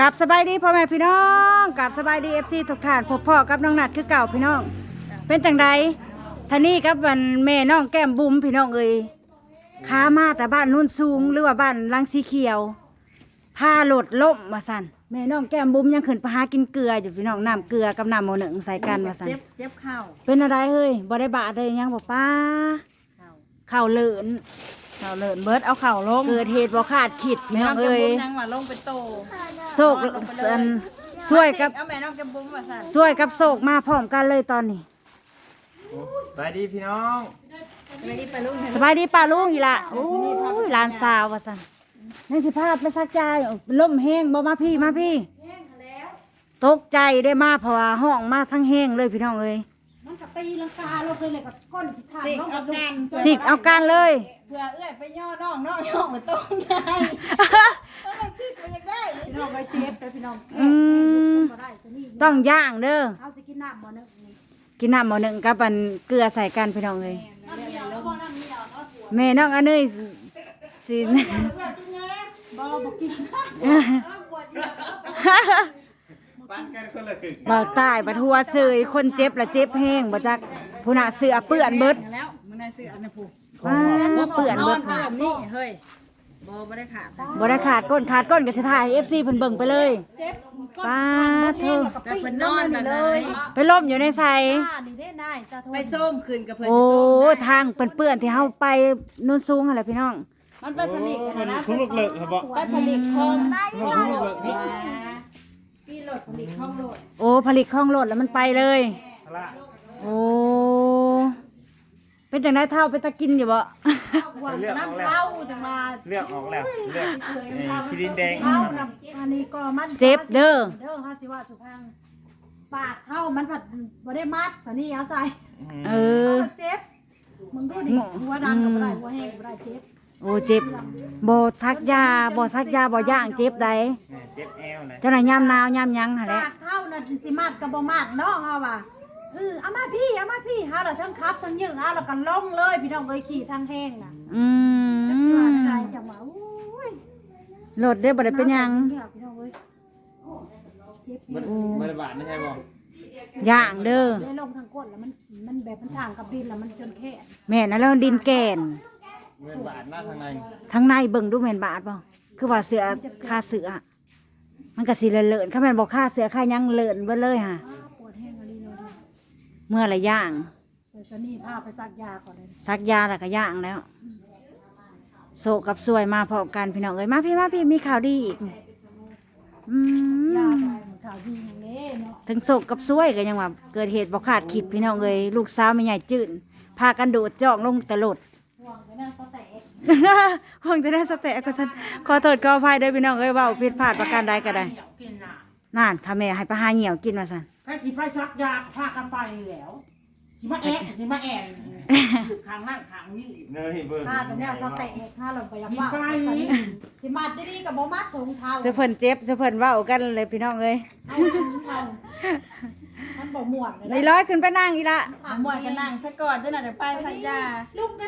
กับสบายดีพ่อแม่พี่น้องกับสบายดีเอฟซีทุกท่านพบพ่อกับน้องนัดคือเก่าพี่น้อง เป็นจังใดทานี่กับวันแม่น้องแก้มบุ๋มพี่น้องเอ้ยขามาแต่บ้านนุ่นสูงหรือว่าบ้านลังสีเขียวพาโหลดล่มมาสั่นแม่น้องแก้มบุ๋มยังขึ้นไปหากินเกลืออยู่พี่น้องน้ำเกลือกับน้ำหมอหนึ่งใส่กันมาสั่นเจ็บเจ็บเข่าเป็นอะไรเฮ้ยบ่ได้บาดได้หยังบ่ป้าเข่าเข่าเลินเข่าเลินเบิดเอาเข่าลงเกิดเหตุบ่คาดคิดพี่แม่น้น้อองงแกเอ้ยบุ้มยังว่าลงเป็นโตโศกอันช่วยกับเอาแม่น้องแกบุ้มว่าสั่นช่วยกับโศกมาพร้อมกันเลยตอนนี้สวัสดีพี่น้องไม่ได้ไปลุงสบายดีป้าลุงอีละโอ้ยหลานสาวว่าซั่นนี่สิพาไปซักใจายล่มแห้งบ่มาพี่มาพี่ตกใจได้มาเพราะว่าห้องมาทั้งแห้งเลยพี่น้องเอ้ยมัน ก็ตีลังกาลงเลยเลยกับก้นที่ขาดสิลงเอากับลูกันกสิกเอาการเลยเพื่อเอื้อยไปย่อน้องน้องย่อมาต้มได้ต้องไปสิมันยังได้พี่น้องไปเจ็บไปพี่น้องอืมบ่ได้จะนี่ต้องย่างเด้อเอาสิกินน้ำบ่เนึกนี่กินน้ำหม้อหนึ่งกับอันเกลือใส่กันพี่น้องเอ้ยน้ำเดียวแล้วบ่น้ำเดียวเนาะแม่น้องอันนี้สิบ่บ่กินปั้ นกันคนละกึ่งเบาใต้บัดหัวเสยคนเจ็บละเจ็บแห้งบ่จักผู้น่ะเสือเปื้อนเบิดแล้วมึงได้ซื้ออันนี้ผูกว้าเปื้อนนเบิอดนผ้าแบบนี้เฮ้ยบ่บ่ได้ขาดบ่ได้ขาดก้นขาดก้นก็สิถ่าย FC เพิ่นเบิ่งไปเลยเจ็บก้นป้าทางบ่เธแห้องแล้วก็ปีจะเป็นนนลองนมาแบบนี่ไหเลนยไปล่มอยู่ในไสป้านี่ได้นายตาโทไปส้มคืนกับเพื่อนโอ้ สิส้มได้ทางเปื้อนๆที่เฮาไปนู่นสูงหั่นแหละพี่น้อง มันไปผลิตมักันนนะทุ่งลูกเลิกครับบอกไปผลิตคลองคลองทุ่งโหลูลกดเลิก ปีโหลดผลิตคลองโหลดโอ้ผลิตคลองรถแล้วมันไปเลยละโอ้เป็นจังไดเท่าไปตะกินอยู่บ่ หวานน้ำเข้าจังว่าเลือกออกแล้วเลือกไอ้คิรินแดงเข้าน้ำอันนี้ก็มันเจ็บเด้อ เด้อฮาสิว่าสุพังปากเข้ามันผัดบ่ได้มัดสนี่เอาใส่เออมันเจ็บมึงดูดิหัวดังก็บ่ได้หัวแห้งก็บ่ได้เจ็บ โอ้เจ็บบ่ซักยาบ่ซักยาบ่ย่างเจ็บใดเจ็บแอวนะเจ้าหน่ะยามหนาวยามหยังหั่นแหละปากเข้าน่ะสิมัดก็บ่มัดเนาะเฮาว่าเออเอามาพี่เอามาพี่เฮาเราทั้งคับทั้งยืงเฮาเราก็ลงเลย พี่น้องเอ้ยขี่ทางแห้งน่ะอืจักสิว่ามได้จังว่าโอ้ยรถได้บ่ได้เป็นหยังเนี่ยพี่น้องเอ้ยเจ็บมันมันบาดนะใช่บอกย่างเด้อได้ลงทางก้นแล้วมันมันแบบมันทางกับดินแล้วมันจนแค่ แม่นแล้วดินแก่น มันบาดหน้าทางในทั้งในเบิ่งดูแม่นบาดบ่คือว่าเสือคาเสืออะมันก็สิเลินๆคันแม่นบ่คาเสือคาหยังเลินเบิดเลยค่ะอ้าปวดแห้งอะไรเนาะเมื่อละย่าง ใส่สนี่พาไปซักยาก่อนเลยซักยาแล้วก็ย่างแล้ว โศกกับสวยมาพร้อมกันพี่น้องเอ้ยมาพี่มาพี่มีข่าวดีอีกอืยามไปมันข่าวดีอย่างนี้เนาะถึงโศกกับสวยก็ยังว่าเกิดเหตุบ่คาดคิดพี่น้องเอ้ยลูกสาวไม่ใหญ่จืดพากันโดดจ่องลงแต่รถห่วงไปนั่นก็แตก ห้องจะได้สเตะก็สันขอโทษขออภัยเด้อพี่น้องเอ้ยเว่าผิดพลาดประการใดก็ได้กินน่ะนั่นถ้าแม่ให้ปลาหาเหี่ยวกินมาสันถ้าสิไปชักยาพากันไปแล้วสิมาแอะสิมาแอนข้างนั้นข้างนี้เนยเบิ่งถ้าแต่เนี่ยสแตกถ้าเราไปยังว่ามีไฟสนี่สิมัดดีๆกับบ่มัดถุงเท้าเสื้อเพิ่นเจ็บเสื้อเพิ่นเว้ากันเลยพี่น้องเอ้ยเอาถุงเท้ามันบ่ม่วนเลยนี่ร้อยขึ้นไปนั่งอีละเอาหมวยกันนั่งซะก่อนเจ้าหน่ะเดี๋ยวไปสัญญาลูกได้แม่เพิ่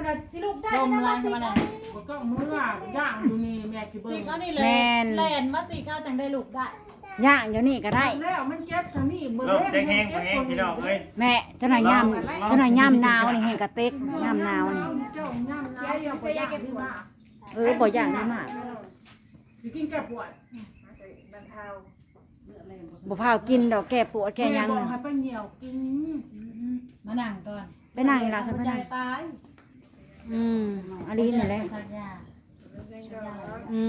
นว่าสิลูกได้ลมนะแรว่างสิมาไหนก็ต้องเมื่อย่างอยู่นี่แม่สิเบิ่สิงเอานี่เลยแม่น แล่นมาสิข้าวจังได้ลูกได้ย่างเดี๋ยวนี้ก็ได้ แล้วมันเจ็บทางนี้มือลมแจ้งแห้งแห้งพี่น้องเอ้ยแม่เจ้าหน่อยย่ำเจ้าหน่อยย่ำหนาวนี่แห้งกระเต็กย่ำหนาวนี่เจ้าย่ำน้ำเจ้าบ่ย่างดีมากเออบ่ย่างได้มากสิกินแก้ปวดบ่พาวกินดอกแก้ปวดแก้หยังบอน่ะกให้ไปเหนียวกินมานั่งก่อนไปนั่งอีละขึ้นไปใจนั่งตาย อืมอันนี้นั่นแหละสัญญาอื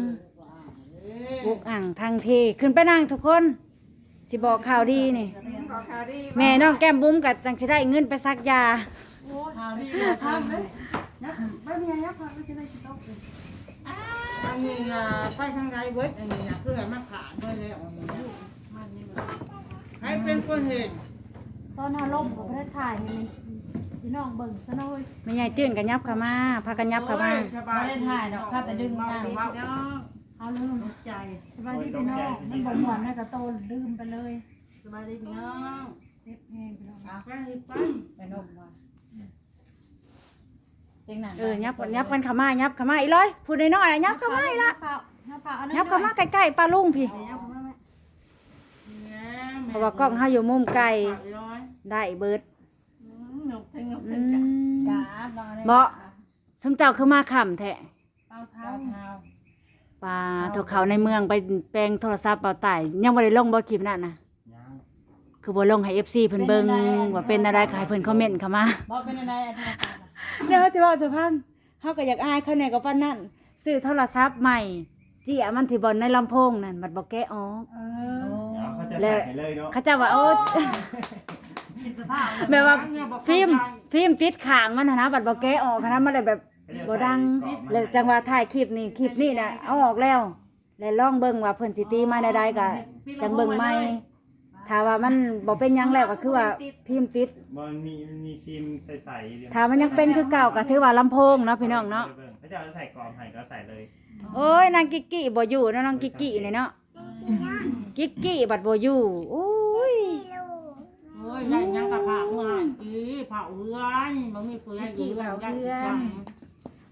มบุกอ่างทางเทขึ้นไปนั่งทุกคน สิบอกข่าวดีนี่ แม่น้องแก้มบุ้มกับจังสิได้เงินไปซักยาข่าวดีทำเลยนะไม่มีอะไรครับไม่ใช่ได้สิต้องอันนี้อะไปทางใดเบิดอันนี้น่ะคือให้มาขาดด้วยแล้วอันนี้ให้เป็นคนเห็นตอนอารมณ์กับพระถ่ายให้ พี่น้องเบิ่งซะหน่อยไม่ใหญ่จื่นกันยับเข้ามาพากันยับเข้ามาไม่ได้ถ่ายดอกภาพแต่ดึงกันเอาเลยใจสบายดีพี่น้องมันบ่ม่วนน่าจะโตลืมไปเลยสบายดีพี่น้องเจ็บแห้งพี่น้องไปไปไปนมว่ะเจ๊งหนังเออยับยับกันเข้ามายับเข้ามาอีร้อยพูดน้อยๆนะยับเข้ามาอีละเปล่าน้าปลาอันนั้นยับเข้ามาใกล้ๆปลาลุงพี่ยับเข้ามาแม่เพราะว่ากล้องเฮาอยู่มุมไกลร้อยได้เบิด หนุกทั้งหนุกอืทั้งมจ้าลองเลยบ่สมเจ้าคือมาค่ำแท้เต้าเท้าเท้าเท้าปลาเถกเขาในเมืองไปแปลงโทรศัพท์เปล่าตายยังบ่ได้ลงบ่คลิปนั่นน่ะยังคือบ่ลงให้ FC เพิ่นเบิ่งว่าเป็นอะไรก็ให้เพิ่นคอมเมนต์เข้ามาบอกเป็นอะไรอะท่านเดี๋ยวจะว่าจะพังเฮาก็อยากอายเขาแหน่ก็ปานนั้นซื้อโทรศัพท์ใหม่เจียมันที่บ่อนในลำโพงนั่นบัดบ่แกะออก เอโอ้อเอาเขาจะใส่ให้เลยเนาะ เขาเจะว่าโอ้ กินสภาพแบบว่าฟิล์มฟิล์มติดข้างมันหั้นนะบัดบ่แกะออกหั้นนะมันเลยแบบบ่ดังแล้วจังว่าถ่ายคลิปนี่คลิปนี่น่ะเอาออกแล้ว แล้วลองเบิ่งว่าเพิ่นสิตีมาได้ใดก็จังเบิ่งใหม่ถ้าว่ามันบ่เป็นหยังแล้วก็คือว่าฟิล์มติด มันมีมันมีฟิล์มใสๆเดียวถ้ามันยังเป็นคือเก่าก็ถือว่าลำโพงเนาะพี่น้องเนาะเขาจะเอาใส่กรอบให้ก็ใส่เลยโอ้ยนางกิกกี้บ่อยู่เนาะนางกิกกี้นี่เนาะกิกกี้บัดบ่อยู่โอ้ย โอ้ยได้ยังกับผ่าหัวอีผ่าเอื้ อนบ่มีผู้ใหญ่อยู่แล้วจัง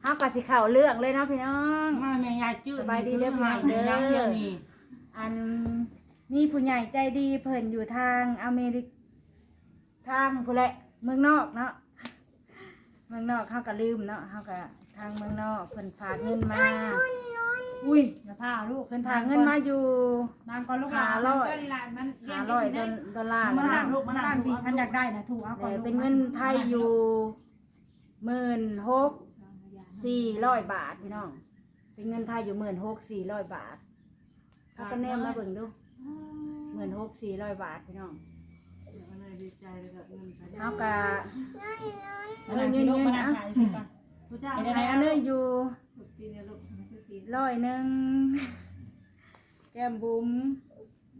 เฮาก็สิเข้าเรื่องเลยเนาะพี่น้อง มาแม่ยายจื้อสบายดีเรียบร้อยเด้อ ยังเดียวนี่อันมีผู้ใหญ่ใจดีเพิ่นอยู่ทางอเมริกทางพุ่นแหละเมืองนอกเนาะเมืองนอกเฮาก็ลืมเนาะเฮาก็ทางเมืองนอกเพิ่นฝากเงินมา อุ้ยอย่าพาลูกเพิ่นฝากเงินมาอยู่นานก่อนลูกหลาห้านร้อยก็ลีลามันเรียห้านร้อยดอลดอลลาร์มานะนั่งลูกมานั่งพี่อันอยากได้นะถูกเอาก่อนแต่ลูกเป็นเงินไทยอยู่ หมื่นหกสี่ร้อยบาทพี่น้อง เป็นเงินไทยอยู่หมื่นหกสี่ร้อยบาทเอาคะแนนมาเบิ่งดูหมื่นหกสี่ร้อยบาทพี่น้องดีใจเลยกับเงินไปเอากะมานั่งที่ลูกมานั่งถ่ายพี่ก่อนผู้เจ้าไอ้อันนี้อยู่ร้อยหนึ่งแก้มบุ้ม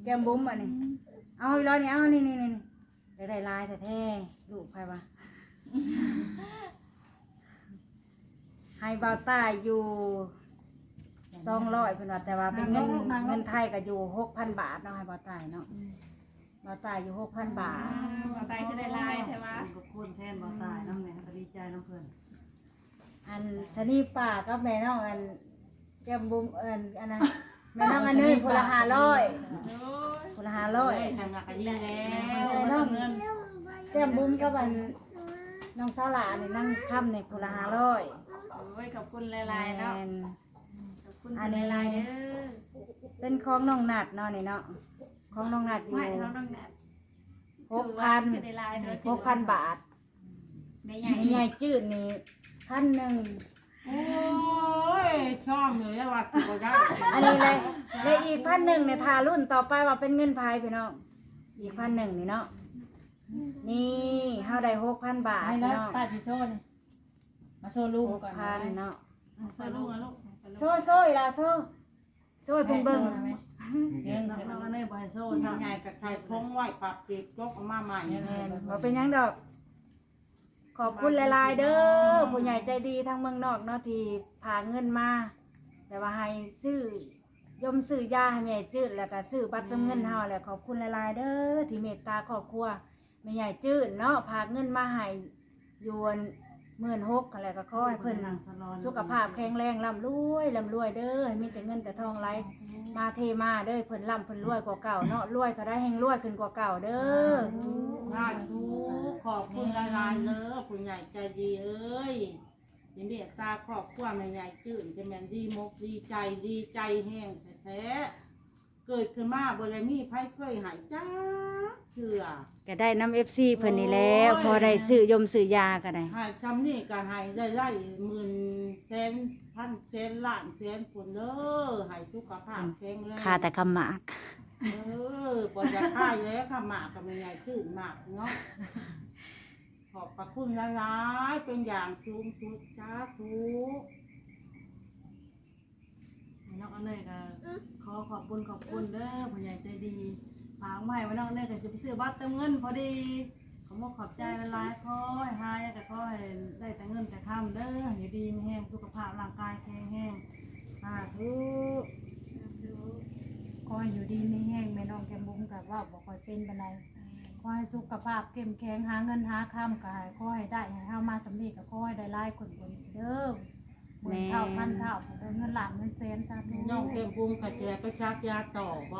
แก้มบุ้มอันนี้เอาอีกร้อยนี่เอานี่นี่นี่นี่ได้ได้ลายแท้ๆลูกใครวะ ให้เบาใต้อยู่สองร้อยเป็นว่าแต่ว่าเป็นเงินเงินไทยก็อยู่หกพันบาทเนาะให้เบาใต้เนาะเบาใต้อยู่หกพันบาทมาไปจะได้ลายใช่ไหมขอบคุณแทนบ่ตายน้ำแหน่ก็ดีใจน้ำเพิ่นอันชนีป่ากับแม่น้องอันแก้มบุ้มเอินอันนั้นแม่น้องอันนี้คนละห้าร้อยคนละห้าร้อยทำงานกันดีแล้วใส่น้องแก้มบุ้มกับอันน้องสาวหลานนี่นั่งค่ำในคนละห้าร้อย โอ้ยขอบคุณลายๆเนาะแม่นขอบคุณลายๆเด้อเป็นของน้องนัดเนาะนี่เนาะของน้องนัดอยู่ไม่เราต้องแหนหกพันได้ลายเด้อหกพันบาทไม่ใหญ่ใหญ่จืดนี่พันหนึ่งโอ้ยชอบเลยว่าคือบ่ได้อันนี้เลยเลยอีกพันหนึ่งเนี่ยทารุ่นต่อไปว่าเป็นเงินพายพี่น้องอีกพันหนึ่งนี่เนาะนี่เฮาได้หกพันบาทให้พี่แล้วน้อง ป้าจิโซ่เนี่ย มาโซ่ลูกหกก่อนพันเนาะใส่ลูกนะลูกโซ่โซ่อีละโซ่โซ่ให้เพิ่งเบิ่งเงินน้องเถอะน้องอันนี้บ่ให้โซ่ทำซะไงกับใครคงไหวปรับจิตยกออกมาใหม่แม่นบ่เป็นหยังดอก ขอบคุณหลายๆเด้อผู้ใหญ่ใจดีทางเมืองนอกเนาะที่พาเงินมา แต่ว่าให้ซื้อยมซื้อยาให้แม่จืดแล้วก็ซื้อบัตรเติมเงินเฮาแหละขอบคุณหลายๆเด้อที่เมตตาครอบครัวแม่ใหญ่จืดเนาะพาเงินมาให้อยวน หมื่นหกอะไรก็ขอให้เพิ่นนั่งสลอนสุขภาพแข็งแรงร่ำรวยร่ำรวยเด้อให้มีแต่เงินแต่ทองไหลมาเทมาเด้อเพิ่นร่ำเพิ่นรวยกว่าเก่าเนาะรวยเท่าได้แห่งรวยขึ้นกว่าเก่าเด้อสาธุขอบคุณละลายเลยคุณใหญ่ใจดีเอ้ยยินดีตาครอบครัวแม่ใหญ่จืดจะแม่นดีมกดีใจดีใจแห้งแท้ๆ เกิดขึ้นมาบ่ได้มีไผเคยหายจ้าเถื่อ ก็ได้น้ำ FC เพิ่นนี่แล้วพอได้ซื้อยมซื้อยาก็ได้หายจำนี่ก็หายได้ได้หมื่นแสนพันแสนล้านแสนคนเด้อหายสุขภาพแข็งแรงค่าแต่คำหมากเออปอจะค่ายแล้วค่ะหมากกับแม่ใหญ่ขึ้นหมากเนาะขอบพระคุณละลายๆเป็นอย่างสูงสุดสา ธุน้องอันนี้ก็ขอขอบคุณขอบคุณเด้อผู้ใหญ่ใจดีฝากมาให้ว่าน้องอันนี้ก็จะไปซื้อบัตรเติมเงินพอดีขอบอกขอบใจละลายๆขอให้หายแต่ขอให้ได้แต่เงินแต่คำเด้ออยู่ดีมีแห้งสุขภาพร่างกายแข็งแรงสาธุขอให้อยู่ดีไม่แห้งแม่น้องแก้มบุ้มกับว่าบ่ค่อยเป็นปานใดขอให้สุขภาพเข้มแข็งหาเงินหาค้ำก็ให้ขอให้ได้ให้เฮามาสำเร็จก็ขอให้ได้หลายคนคนเด้อ หมื่นเท่าพันเท่าเงินหลานเงินแสนจ้าธุน้องแก้มบุ้มกระแจไปชักยาต่อบ่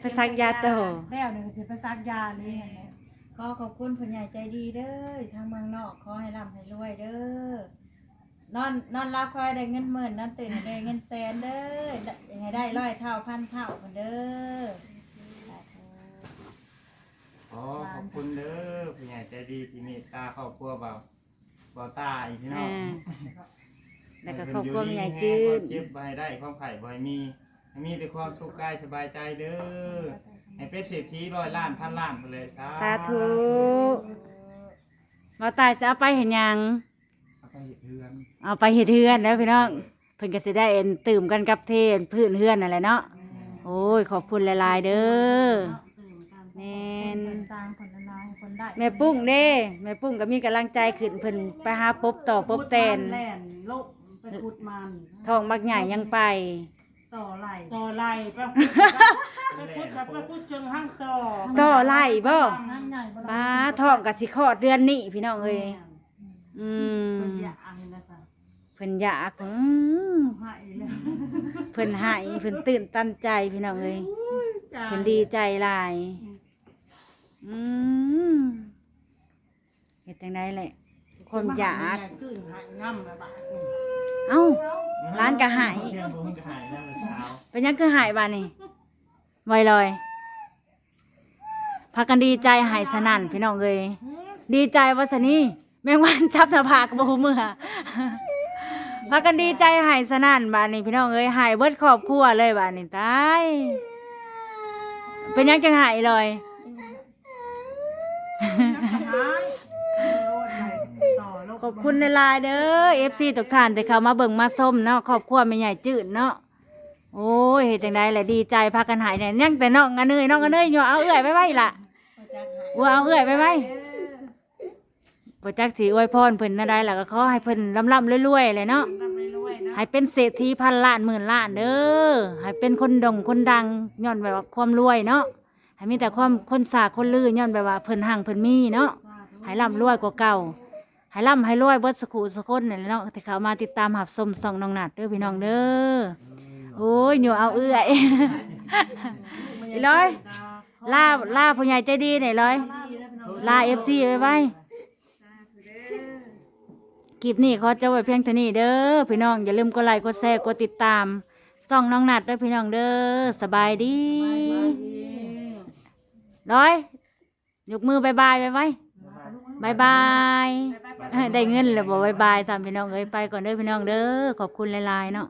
ไปซักยาโตแล้วหนึ่งสิไปซักยาเลยขอขอบคุณผู้ใหญ่ใจดีเด้อทางเมืองนอกขอให้ร่ำให้รวยเด้อนอนนอนรับคอยได้เงินหมื่นนอนตื่นให้ได้เงินแสนเด้อให้ได้ร้อยเท่าพันเท่าคนเด้อขอขอบคุณเด้อผู้ใหญ่ใจดีที่เมตตาครอบครัวเบาเบาตาอีกพี่น้องอ่า แล้วก็ครอบครัวใหญ่จืความนเจ็บบ่ให้ได้ความไข่บ่ให้มีให้มีแต่ความสุขกายสบายใจเด้อให้เป็นเศรษฐีร้อยล้านพันล้านไปเลยสาสาธุบ่ตายจะเอาไปเห็นยังเอาไปเฮ็ดเฮือนเอาไปเฮ็ดเฮือนแล้วพี่น้องเพิ่นก็สิได้เอ็นตื่มกันกับเทนพื้นเฮือนนั่นแหละเนาะโอ้ยขอบคุณหลายๆเด้อแม่นต่างคนละลายคนได้แม่ปุ้งเด้แม่ปุ้งก็มีกำลังใจขึ้นเพิ่นไปหาปบต่อปบแตนแล่นลบ ไปขุดมันทองบักใหญ่ยังไป ต่อไหลต่อไหลไปไปพูดแบบไปพูดเชิงห้างต่อต่อไล่บ่นั่งใหญ่บ่ป้าทองก็สิคลอดเดือนนี้พี่น้องเอ้ยอืมมันอยากอะไรนะจ๊ะเพิ่นอยากอืมหายเลยเพิ่นหายเพิ่นตื่นตันใจพี่น้องเอ้ยเพิ่นดีใจหลายอืมเฮ็ดจังไดแหละความอยากขึ้นหายง่ำนะบ้า เอ้า ร้านก็หาย เที่ยงบุ้งก็หายแล้วเช้าเป็นหยังคือหายบาดนี่ไวลอยพากันดีใจหายสนั่นพี่น้องเอ้ยดีใจว่าสนี่แมงวันจับหน้าผากบ่ฮู้มือพากันดีใจหายสนั่นบาดนี้พี่น้องเอ้ยหายเบิดครอบครัวเลยบาดนี้ตายเป็นหยังจังหายเลย ขอบคุณในไลน์เด้อ FC ทุกท่านที่เข้ามาเบิ่งมาส้มเนาะครอบครัวแม่ใหญ่จืดเนาะโอ้ยเฮ็ดจังไดแหละดีใจพากันหายเนี่ยยังแต่น้องอันเนยน้องอันเนยอยู่เอาเอื้อยไปไว้ล่ะว่าเอาเอื้อยไปไว้บ่จักสิอวยพรเพิ่นนะได้ล่ะก็ขอให้เพิ่นร่ำรวยๆเลยเนาะให้เป็นเศรษฐีพันล้านหมื่นล้านเด้อให้เป็นคนดงคนดังย้อนแบบว่าความรวยเนาะให้มีแต่ความคนสากคนลือย้อนแบบว่าเพิ่นหังเพิ่นมีเนาะให้ร่ำรวยกว่าเก่า ให้ร่ำให้รวยเบิดสกุสกุลนี่แหละเนาะที่เขามาติดตามหับสมส่องน้องนัดเด้อพี่น้องเด้อโอ้ยอยู่เอาเอื้อยอีร้อยล่าล่าผู้ใหญ่ใจดีหน่อยร้อยล่าเอฟซีไว้ไว้คลิปนี้ขอจะไว้เพียงเท่านี้เด้อพี่น้องอย่าลืมกดไลค์กดแชร์กดติดตามส่องน้องนัดเด้อพี่น้องเด้อสบายดีร้อยยกมือบายบายไว้ไว้บายบาย ได้เงินแล้วบอกบายบายสามพี่น้องเอ้ยไปก่อนเด้อพี่น้องเด้อขอบคุณหลายๆเนาะ